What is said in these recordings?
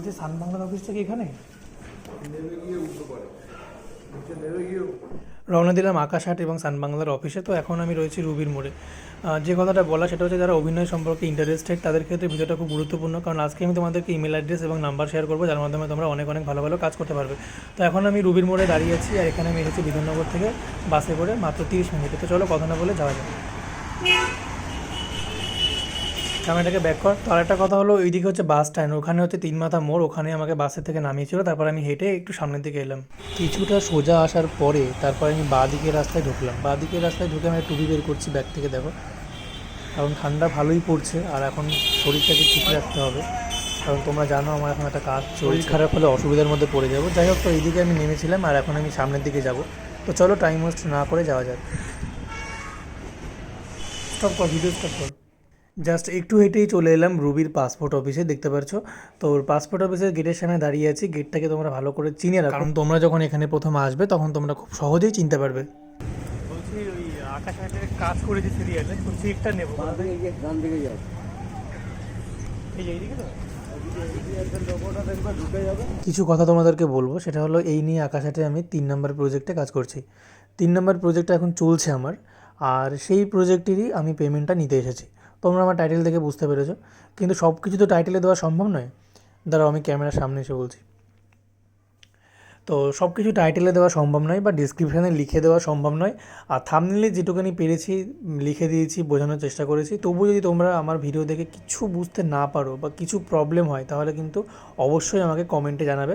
বলছি, সান বাংলার অফিস থেকে এখানে? রওনা দিলাম আকাশ হাট এবং সান বাংলার অফিসে তো এখন আমি রয়েছি রুবির মোড়ে। যে কথাটা বলা, সেটা হচ্ছে যারা অভিনয় সম্পর্কে ইন্টারেস্টেড তাদের ক্ষেত্রে ভিডিওটা খুব গুরুত্বপূর্ণ। কারণ আজকে আমি তোমাদেরকে ইমেল অ্যাড্রেস এবং নাম্বার শেয়ার করব, যার মাধ্যমে তোমরা অনেক অনেক ভালো ভালো কাজ করতে পারবে। তো এখন আমি রুবির মোড়ে দাঁড়িয়ে আছি, আর এখানে আমি এসেছি বিধাননগর থেকে বাসে করে মাত্র তিরিশ মিনিটে। তো চলো কথা না বলে যাওয়া যাক। ক্যামেরাটাকে ব্যাক কর। তো আরেকটা কথা হলো এইদিকে হচ্ছে বাস স্ট্যান্ড ওখানে হচ্ছে তিন মাথা মোড়, ওখানে আমাকে বাসের থেকে নামিয়েছিল, তারপর আমি হেঁটে একটু সামনের দিকে এলাম। কিছুটা সোজা আসার পরে, তারপর আমি বাঁ দিকের রাস্তায় ঢুকলাম। বাঁ দিকের রাস্তায় ঢুকে আমি টুপি বের করছি ব্যাগ থেকে, দেখো। কারণ ঠান্ডা ভালোই পড়ছে, আর এখন শরীরটাকে ঠিক রাখতে হবে। কারণ তোমরা জানো, আমার এখন একটা কাজ শরীর খারাপ হলে অসুবিধার মধ্যে পড়ে যাব। যাই হোক, তো এইদিকে আমি নেমেছিলাম, আর এখন আমি সামনের দিকে যাব। তো চলো টাইম ওয়েস্ট না করে যাওয়া যাক। স্টপ কর ভিডিও স্টপ কর। জাস্ট একটু হেঁটেই চলে এলাম রুবির পাসপোর্ট অফিসে দেখতে পাচ্ছ তো ওর পাসপোর্ট অফিসের গেটের সামনে দাঁড়িয়ে আছি। গেটটাকে তোমরা ভালো করে চিনে রাখো। কারণ তোমরা যখন এখানে প্রথম আসবে তখন তোমরা খুব সহজেই চিনতে পারবে। বলছি ওই আকাশ সিরিয়ালে তো নেব। এই যে এইদিকে তো? কিছু কথা তোমাদেরকে বলব সেটা হলো এই নিয়ে আকাশাটে আমি তিন নম্বর প্রজেক্টে কাজ করছি। তিন নম্বর প্রজেক্টটা এখন চলছে আমার আর সেই প্রজেক্টেরই আমি পেমেন্টটা নিতে এসেছি। তোমরা আমার টাইটেল দেখে বুঝতে পেরেছ। কিন্তু সব কিছু তো টাইটেলে দেওয়া সম্ভব নয়। দাঁড়াও, আমি ক্যামেরার সামনে এসে বলছি। তো সব কিছু টাইটেলে দেওয়া সম্ভব নয় বা ডিসক্রিপশানে লিখে দেওয়া সম্ভব নয়। আর থামনিলে যেটুকুনি পেরেছি, লিখে দিয়েছি, বোঝানোর চেষ্টা করেছি। তবুও যদি তোমরা আমার ভিডিও দেখে কিছু বুঝতে না পারো বা কিছু প্রবলেম হয়, তাহলে কিন্তু অবশ্যই আমাকে কমেন্টে জানাবে।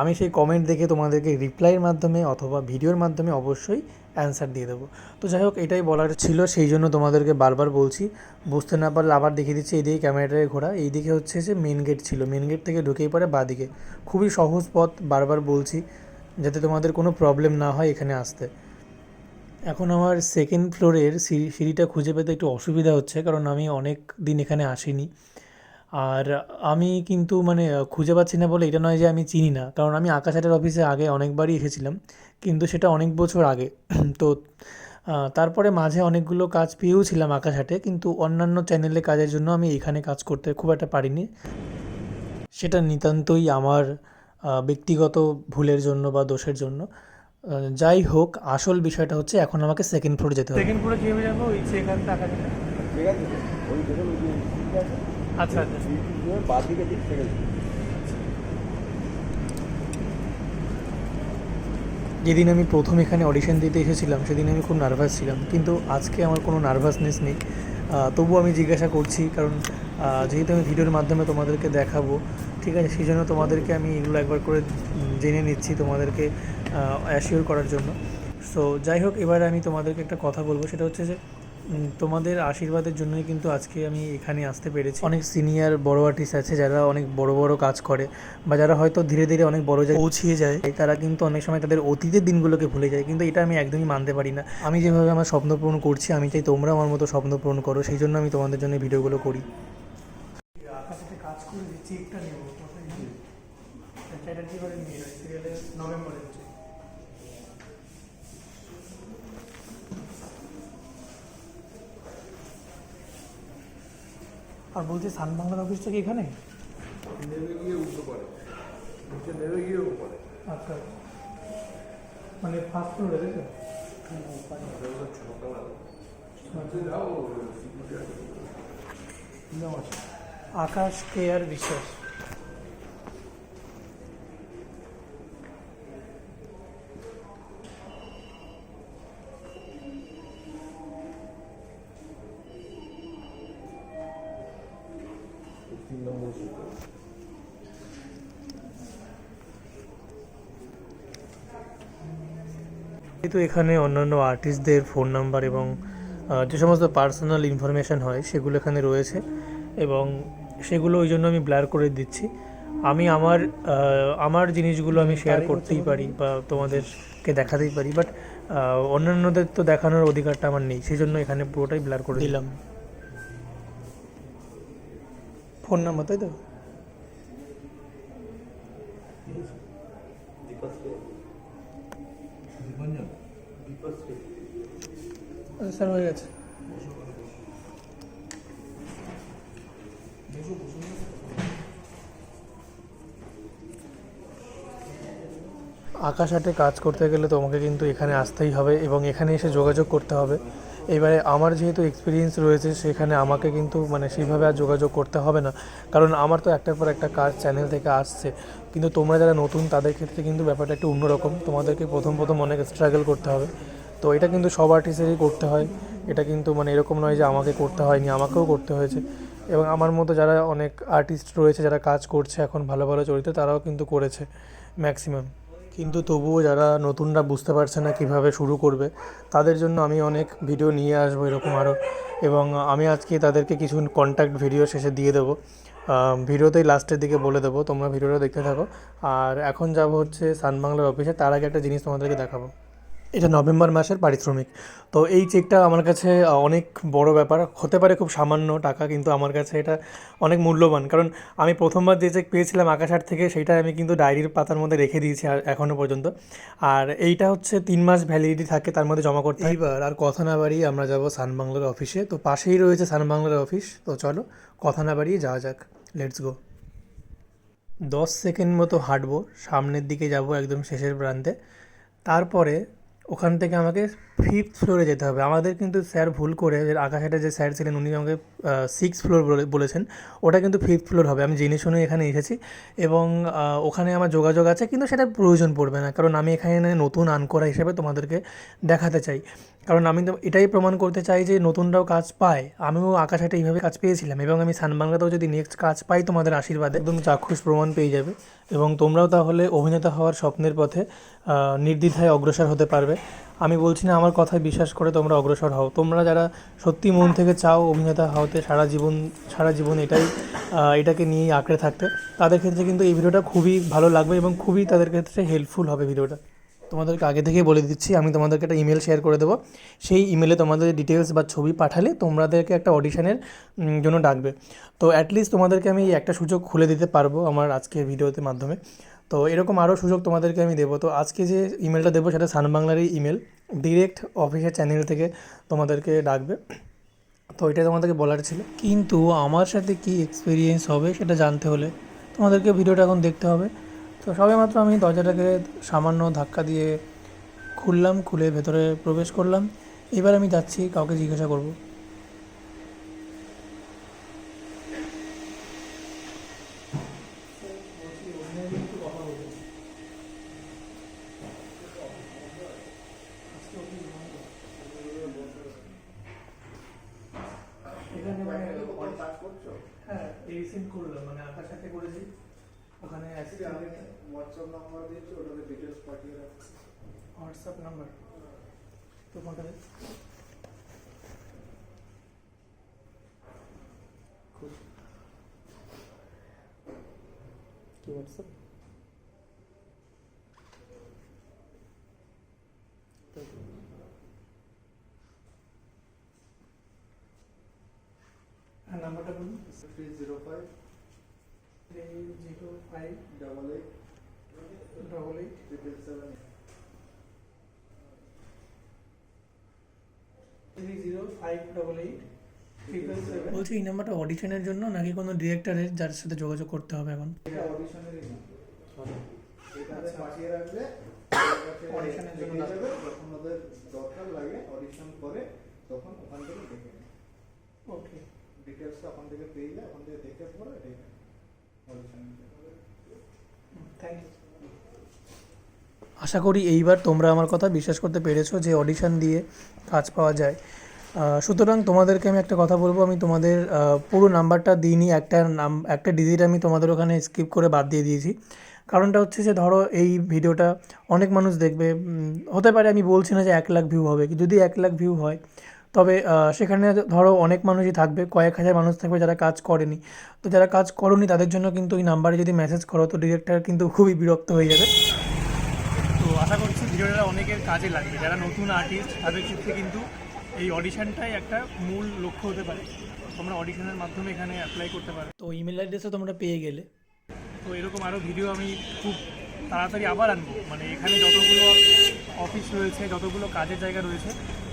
আমি সেই কমেন্ট দেখে তোমাদেরকে রিপ্লাইয়ের মাধ্যমে অথবা ভিডিওর মাধ্যমে অবশ্যই অ্যান্সার দিয়ে দেবো। তো যাই হোক, এটাই বলার ছিল, সেই জন্য তোমাদেরকে বারবার বলছি, বুঝতে না পারলে আবার দেখিয়ে দিচ্ছি এইদিকে ক্যামেরাটাকে ঘোরা। এইদিকে হচ্ছে যে মেন গেট ছিল মেন গেট থেকে ঢুকেই পড়ে বাদিকে। খুবই সহজ পথ, বারবার বলছি, যাতে তোমাদের কোনো প্রবলেম না হয় এখানে আসতে। এখন আমার সেকেন্ড ফ্লোরের সিঁড়ি সিঁড়িটা খুঁজে পেতে একটু অসুবিধা হচ্ছে, কারণ আমি অনেক দিন এখানে আসিনি। আর আমি কিন্তু মানে খুঁজে পাচ্ছি না বলে এটা নয় যে আমি চিনি না। কারণ আমি আকাশাটের অফিসে আগে অনেকবারই এসেছিলাম কিন্তু সেটা অনেক বছর আগে। তো তারপরে মাঝে অনেকগুলো কাজ পেয়েও ছিলাম আকাশাটে কিন্তু অন্যান্য চ্যানেলে কাজের জন্য আমি এখানে কাজ করতে খুব একটা পারিনি। সেটা নিতান্তই আমার ব্যক্তিগত ভুলের জন্য বা দোষের জন্য। যাই হোক আসল বিষয়টা হচ্ছে এখন আমাকে সেকেন্ড ফ্লোরে যেতে হবে। সেকেন্ড ফ্লোরে কীভাবে যাব ওই সেখান টাকা আচ্ছা আচ্ছা। যেদিন আমি প্রথম এখানে অডিশন দিতে এসেছিলাম, সেদিন আমি খুব নার্ভাস ছিলাম। কিন্তু আজকে আমার কোনো নার্ভাসনেস নেই। তবুও আমি জিজ্ঞাসা করছি, কারণ যেহেতু আমি ভিডিওর মাধ্যমে তোমাদেরকে দেখাবো, ঠিক আছে? সেই জন্য তোমাদেরকে আমি এগুলো একবার করে জেনে নিচ্ছি তোমাদেরকে অ্যাসিওর করার জন্য। সো যাই হোক, এবার আমি তোমাদেরকে একটা কথা বলব। সেটা হচ্ছে যে তোমাদের আশীর্বাদের জন্যই কিন্তু আজকে আমি এখানে আসতে পেরেছি। অনেক সিনিয়র বড় আর্টিস্ট আছে যারা অনেক বড় বড় কাজ করে বা যারা হয়তো ধীরে ধীরে অনেক বড় জায়গায় পৌঁছিয়ে যায়, তারা কিন্তু অনেক সময় তাদের অতীতের দিনগুলোকে ভুলে যায়। কিন্তু এটা আমি একদমই মানতে পারি না। আমি যেভাবে আমার স্বপ্ন পূরণ করছি, আমি চাই তোমরা আমার মতো স্বপ্ন পূরণ করো। সেই জন্য আমি তোমাদের জন্য ভিডিওগুলো করি। কাজ করে আর বলছি সান বাংলার অফিস থেকে এখানে? নেমে গিয়ে নিচে নেমে গিয়ে আচ্ছা। মানে ফার্স্ট ফ্লোরে আকাশ কে আর বিশ্বাস যেহেতু এখানে অন্যান্য আর্টিস্টদের ফোন নাম্বার এবং যে সমস্ত পার্সোনাল ইনফরমেশান হয় সেগুলো এখানে রয়েছে এবং সেগুলো ওই জন্য আমি ব্লার করে দিচ্ছি। আমি আমার আমার জিনিসগুলো আমি শেয়ার করতেই পারি বা তোমাদেরকে দেখাতেই পারি বাট অন্যান্যদের তো দেখানোর অধিকারটা আমার নেই সেই জন্য এখানে পুরোটাই ব্লার করে দিলাম। ফোন নাম্বার, তাই তো? আচ্ছা, স্যার, হয়ে গেছে। আকাশ হাটে কাজ করতে গেলে তোমাকে কিন্তু এখানে আসতেই হবে এবং এখানে এসে যোগাযোগ করতে হবে। এবারে আমার যেহেতু এক্সপিরিয়েন্স রয়েছে, সেখানে আমাকে কিন্তু মানে সেইভাবে আর যোগাযোগ করতে হবে না। কারণ আমার তো একটার পর একটা কাজ চ্যানেল থেকে আসছে। কিন্তু তোমরা যারা নতুন, তাদের ক্ষেত্রে কিন্তু ব্যাপারটা একটু অন্যরকম। তোমাদেরকে প্রথম প্রথম অনেক স্ট্রাগল করতে হবে। তো এটা কিন্তু সব আর্টিস্টেরই করতে হয়। এটা কিন্তু মানে এরকম নয় যে আমাকে করতে হয়নি, আমাকেও করতে হয়েছে। এবং আমার মতো যারা অনেক আর্টিস্ট রয়েছে, যারা কাজ করছে এখন ভালো ভালো চরিত্রে, তারাও কিন্তু করেছে ম্যাক্সিমাম কিন্তু তবুও যারা নতুনরা বুঝতে পারছে না কীভাবে শুরু করবে, তাদের জন্য আমি অনেক ভিডিও নিয়ে আসব এরকম আরও এবং আমি আজকে তাদেরকে কিছু কন্ট্যাক্ট ভিডিও শেষে দিয়ে দেবো। ভিডিওতেই লাস্টের দিকে বলে দেবো, তোমরা ভিডিওটা দেখতে থাকো। আর এখন যাব হচ্ছে সানবাংলার অফিসে তার আগে একটা জিনিস তোমাদেরকে দেখাবো। এটা নভেম্বর মাসের পারিশ্রমিক তো এই চেকটা আমার কাছে অনেক বড় ব্যাপার। হতে পারে খুব সামান্য টাকা, কিন্তু আমার কাছে এটা অনেক মূল্যবান। কারণ আমি প্রথমবার যে চেক পেয়েছিলাম আকাশহাট থেকে, সেটা আমি কিন্তু ডায়েরির পাতার মধ্যে রেখে দিয়েছি আর এখনও পর্যন্ত। আর এইটা হচ্ছে তিন মাস ভ্যালিডিটি থাকে, তার মধ্যে জমা করতে। এইবার আর কথা না বাড়িয়ে আমরা যাব সান বাংলার অফিসে। তো পাশেই রয়েছে সান বাংলার অফিস। তো চলো, কথা না বাড়িয়ে যাওয়া যাক। লেটস গো দশ সেকেন্ড মতো হাঁটবো, সামনের দিকে যাব একদম শেষের প্রান্তে। তারপরে ওখান থেকে আমাকে ফিফথ ফ্লোরে যেতে হবে। আমাদের কিন্তু স্যার ভুল করে আকাশাটা যে স্যার ছিলেন, উনি আমাকে সিক্স ফ্লোর বলেছেন। ওটা কিন্তু ফিফথ ফ্লোর হবে। আমি জেনে শুনে এখানে এসেছি এবং ওখানে আমার যোগাযোগ আছে, কিন্তু সেটা প্রয়োজন পড়বে না। কারণ আমি এখানে নতুন আনকরা হিসেবে তোমাদেরকে দেখাতে চাই। কারণ আমি তো এটাই প্রমাণ করতে চাই যে নতুনরাও কাজ পায়। আমিও আকাশাটা এইভাবে কাজ পেয়েছিলাম এবং আমি সান বাংলাতেও যদি নেক্সট কাজ পাই তোমাদের আশীর্বাদে, একদম চাক্ষুষ প্রমাণ পেয়ে যাবে এবং তোমরাও তাহলে অভিনেতা হওয়ার স্বপ্নের পথে নির্দ্বিধায় অগ্রসর হতে পারবে। আমি বলছি না আমার কথায় বিশ্বাস করে তোমরা অগ্রসর হও। তোমরা যারা সত্যি মন থেকে চাও অভিনেতা হওয়াতে সারা জীবন সারা জীবন এটাই এটাকে নিয়েই আঁকড়ে থাকতে। তাদের ক্ষেত্রে কিন্তু এই ভিডিওটা খুবই ভালো লাগবে এবং খুবই তাদের ক্ষেত্রে হেল্পফুল হবে ভিডিওটা। তোমাদেরকে আগে থেকেই বলে দিচ্ছি, আমি তোমাদেরকে একটা ইমেল শেয়ার করে দেবো। সেই ইমেলে তোমাদের ডিটেলস বা ছবি পাঠালে তোমাদেরকে একটা অডিশনের জন্য ডাকবে। তো অ্যাটলিস্ট তোমাদেরকে আমি একটা সুযোগ খুলে দিতে পারব আমার আজকের ভিডিওতে মাধ্যমে। তো এরকম আরও সুযোগ তোমাদেরকে আমি দেবো। তো আজকে যে ইমেলটা দেবো সেটা সানবাংলারই ইমেল ডিরেক্ট অফিসের চ্যানেল থেকে তোমাদেরকে ডাকবে। তো এটাই তোমাদেরকে বলার ছিল। কিন্তু আমার সাথে কি এক্সপিরিয়েন্স হবে সেটা জানতে হলে তোমাদেরকে ভিডিওটা এখন দেখতে হবে। তো সবে মাত্র আমি দরজাটাকে সামান্য ধাক্কা দিয়ে খুললাম, খুলে ভেতরে প্রবেশ করলাম। এবার আমি যাচ্ছি, কাউকে জিজ্ঞাসা করব হ্যাঁ রিসেন্ট করলাম মানে সাথে করেছি ওখানে হোয়াটসঅ্যাপ নাম্বার দিয়েছি ওটাতে ডিটেলস পাঠিয়ে রাখছি। হোয়াটসঅ্যাপ নাম্বার তো পাঠাবে কি হোয়াটসঅ্যাপ হ্যাঁ নাম্বারটা বলুন। Three zero five five double eight double eight triple three zero five double eight বলছি এই নাম্বারটা অডিশনের জন্য নাকি কোনো ডিরেক্টরের যার সাথে যোগাযোগ করতে হবে এখন পাঠিয়ে রাখলে জন্য যখন ওদের দরকার লাগে অডিশন করে তখন ওখান থেকে দেখে নেবে ওকে ডিটেলসটা ওখান থেকে পেয়ে যায় ওখান থেকে দেখে পরে দেখে আশা করি এইবার তোমরা আমার কথা বিশ্বাস করতে পেরেছ যে অডিশন দিয়ে কাজ পাওয়া যায়। সুতরাং তোমাদেরকে আমি একটা কথা বলব, আমি তোমাদের পুরো নাম্বারটা দিইনি, একটা নাম, একটা ডিজিট আমি তোমাদের ওখানে স্কিপ করে বাদ দিয়ে দিয়েছি। কারণটা হচ্ছে যে ধরো এই ভিডিওটা অনেক মানুষ দেখবে হতে পারে আমি বলছি না যে এক লাখ ভিউ হবে, যদি এক লাখ ভিউ হয় তবে সেখানে ধরো অনেক মানুষই থাকবে কয়েক হাজার মানুষ থাকবে যারা কাজ করেনি। তো যারা কাজ করনি তাদের জন্য কিন্তু এই নাম্বারে যদি মেসেজ করো তো ডিরেক্টর কিন্তু খুবই বিরক্ত হয়ে যাবে। তো আশা করছি ভিডিওটা অনেকের কাজে লাগবে। যারা নতুন আর্টিস্ট তাদের ক্ষেত্রে কিন্তু এই অডিশনটাই একটা মূল লক্ষ্য হতে পারে। তোমরা অডিশনের মাধ্যমে এখানে অ্যাপ্লাই করতে পারো। তো ইমেল অ্যাড্রেসও তোমরা পেয়ে গেলে। তো এরকম আরও ভিডিও আমি খুব তাড়াতাড়ি আবার আনব। মানে এখানে যতগুলো অফিস রয়েছে যতগুলো কাজের জায়গা রয়েছে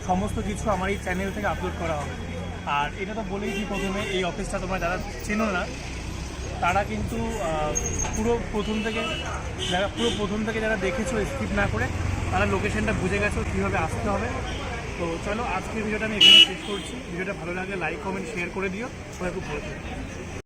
সমস্ত কিছু আমার এই চ্যানেল থেকে আপলোড করা হবে। আর এটা তো বলেই বলেইছি প্রথমে, এই অফিসটা তোমরা যারা চেনো না, তারা কিন্তু পুরো প্রথম থেকে, যারা পুরো প্রথম থেকে যারা দেখেছ স্কিপ না করে, তারা লোকেশনটা বুঝে গেছো কীভাবে আসতে হবে। তো চলো, আজকের ভিডিওটা আমি এখানে শেষ করছি। ভিডিওটা ভালো লাগলে লাইক কমেন্ট শেয়ার করে দিও। সবাই খুব ভালো